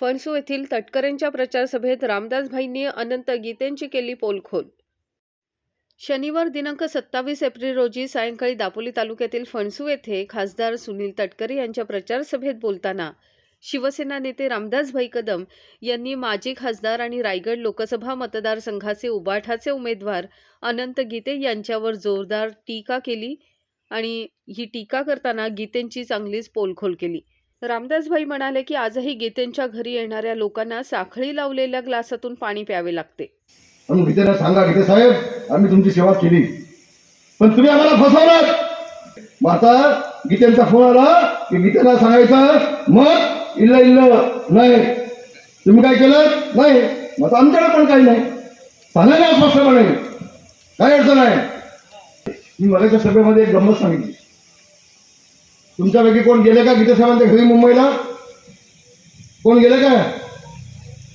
फणसू येथील तटकरेंच्या प्रचारसभेत रामदासभाईंनी अनंत गीतेंची केली पोलखोल. शनिवार दिनांक सत्तावीस एप्रिल रोजी सायंकाळी दापोली तालुक्यातील फणसू येथे खासदार सुनील तटकरे यांच्या प्रचारसभेत बोलताना शिवसेना नेते रामदासभाई कदम यांनी माजी खासदार आणि रायगड लोकसभा मतदारसंघाचे उबाठाचे उमेदवार अनंत गीते यांच्यावर जोरदार टीका केली आणि ही टीका करताना गीतेंची चांगलीच पोलखोल केली. रामदासभाई म्हणाले की आजही गीतेंच्या घरी येणाऱ्या लोकांना साखळी लावलेल्या ग्लासातून पाणी प्यावे लागते. म्हणून गीतेला सांगा गीते साहेब आम्ही तुमची सेवा केली. पण तुम्ही आम्हाला फसवलात. मग आता गीतेचा फोन आला की गीतेला सांगायचं मग इल्ल इल्ल नाही. तुम्ही काय केलं? नाही. मग आमच्याकडे पण काही नाही. सांगा ना स्पष्टपणे. काय अडचण आहे? मी मगाच्या सभेमध्ये एक गंमत सांगितली. तुमच्यापैकी कोण गेले का गीते साहेबांच्या घरी मुंबईला? कोण गेले का?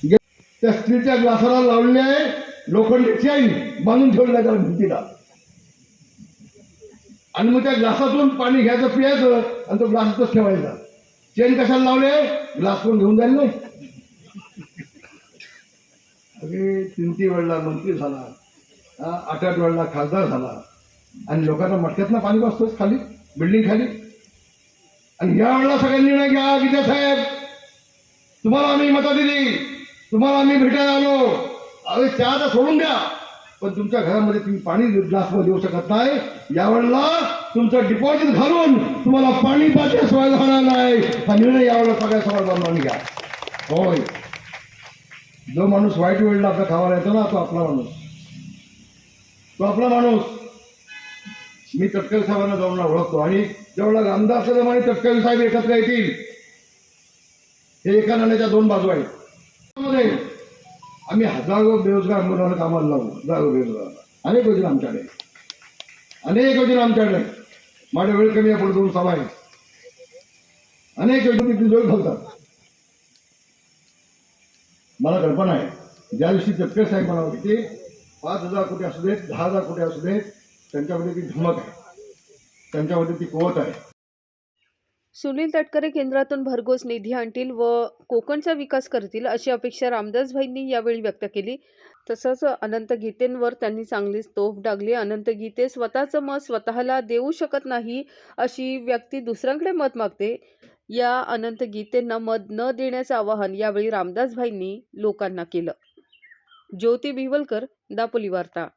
गे- त्या स्त्रीच्या ग्लासाला लावले लोखंडी चैन बांधून ठेवलं त्याला भिंतीला. आणि मग त्या ग्लासातून पाणी घ्यायचं पियायचं आणि तो ग्लासातच ठेवायचा. चेन कशाला लावले ग्लास कोण घेऊन जाईल नाही. अरे तीन तीन वेळला मंत्री झाला. आठ आठ वेळला खासदार झाला. आणि लोकांना मटक्यातनं पाणी बसतोच खाली बिल्डिंग खाली. आणि यावेळेला सगळ्यांनी निर्णय घ्या विद्यासाहेब तुम्हाला आम्ही मतं दिली. तुम्हाला आम्ही भेटायला आलो. अरे त्या आता सोडून द्या. पण तुमच्या घरामध्ये तुम्ही पाणी ग्लासमध्ये देऊ शकत नाही. यावेळेला तुमचं डिपॉझिट घालून तुम्हाला पाणी पाहिजे सोय होणार नाही. हा निर्णय यावेळेला सगळ्या समाजाला घ्या. होय. जो माणूस वाईट वेळेला आपल्या खावायला येतो ना तो आपला माणूस. तो आपला माणूस. मी तटकरे साहेबांना जाऊन ओळखतो. आणि जेवढा रामदास कदम आणि तटकरे साहेब एकत्र येतील. हे एका नाण्याच्या दोन बाजू आहेत. त्यामध्ये आम्ही हजारो बेरोजगार मुलांना कामाला लावू. हजारो बेरोजगार. अनेक योजना आमच्याकडे अनेक योजना आमच्याकडे माझ्या वेळ कमी आहे पुढे दोन सभा आहे अनेक योजना जोड घालतात. मला कल्पना आहे ज्या दिवशी तटकरे साहेब म्हणा होते ते पाच हजार कोटी असू देत दहा हजार कोटी असू देत त्यांच्यामध्ये ती धमक आहे. त्यांच्यामध्ये ती कुवत आहे. सुनील तटकरे केंद्रातून भरघोस निधी आणतील व कोकणचा विकास करतील अशी अपेक्षा रामदासभाईंनी यावेळी व्यक्त केली. तसंच अनंत गीतेंवर त्यांनी चांगलीच तोफ डागली. अनंत गीते स्वतःचं मत स्वतःला देऊ शकत नाही अशी व्यक्ती दुसऱ्यांकडे मत मागते. या अनंत गीतेंना मत न देण्याचं आवाहन यावेळी रामदासभाईंनी लोकांना केलं. ज्योती बिवलकर दापोली वार्ता.